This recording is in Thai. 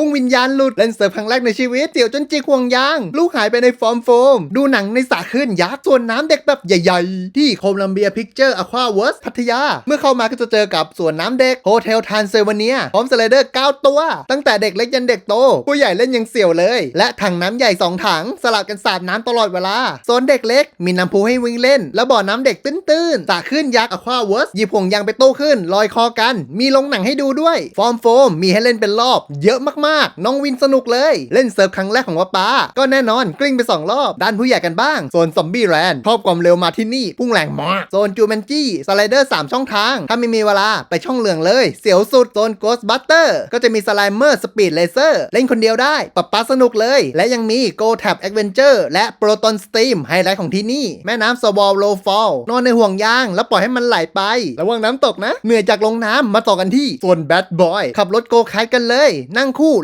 พุ่งวิญญาณหลุดเล่นเซิร์ฟครั้งแรกในชีวิตเสี่ยวจนจิกห่วงยาง ลูกหายไปในฟอร์มโฟม ดูหนังในสระขึ้นยักษ์ส่วนน้ำเด็กแบบใหญ่ๆ ที่โคลัมเบียพิกเจอร์อควาเวิร์สพัทยา เมื่อเข้ามาก็จะเจอกับสวนน้ำเด็กโฮเทลทานเซเวเนียพร้อมสไลเดอร์ 9 ตัว ตั้งแต่เด็กเล็กยันเด็กโต ผู้ใหญ่เล่นยังเสี่ยวเลย และถังน้ำใหญ่ 2 ถัง สลับกันสาดน้ำตลอดเวลาโซนเด็กเล็ก มีน้ำพุให้วิ่งเล่น แล้วบ่อน้ำเด็กตื้นๆสระขึ้นยักษ์อควาเวิร์สหยิบห่วงยางไปโต้ขึ้นลอยคอกัน มีลงหนังให้ดูด้วยฟอร์มโฟมมีให้เล่นเป็นรอบ เยอะมากๆน้องวินสนุกเลย เล่นเซิร์ฟครั้งแรกของวาป้า ก็แน่นอนกลิ้งไป 2 รอบ ด้านผู้ใหญ่กันบ้างโซนซอมบี้แรนชอบความเร็วมาที่นี่ พุ่งแรงมากโซนจูเมนจี้สไลเดอร์ 3 ช่องทาง ถ้าไม่มีเวลาไปช่องเหลืองเลย เสียวสุดโซนโกสบัตเตอร์ก็จะมีสไลเมอร์สปีดเลเซอร์เล่นคนเดียวได้ปะป๊าสนุกเลย และยังมี Go Tab Adventure และ Proton Stream ไฮไลท์ของที่นี่แม่น้ำสวอลโลฟอลนอนในห่วงยาง แล้วปล่อยให้มันไหลไประวังน้ำตกนะเหนื่อยจากลงน้ำมาต่อกันที่ส่วนแบดบอยขับรถโกคาร์กันเลย นั่งคู่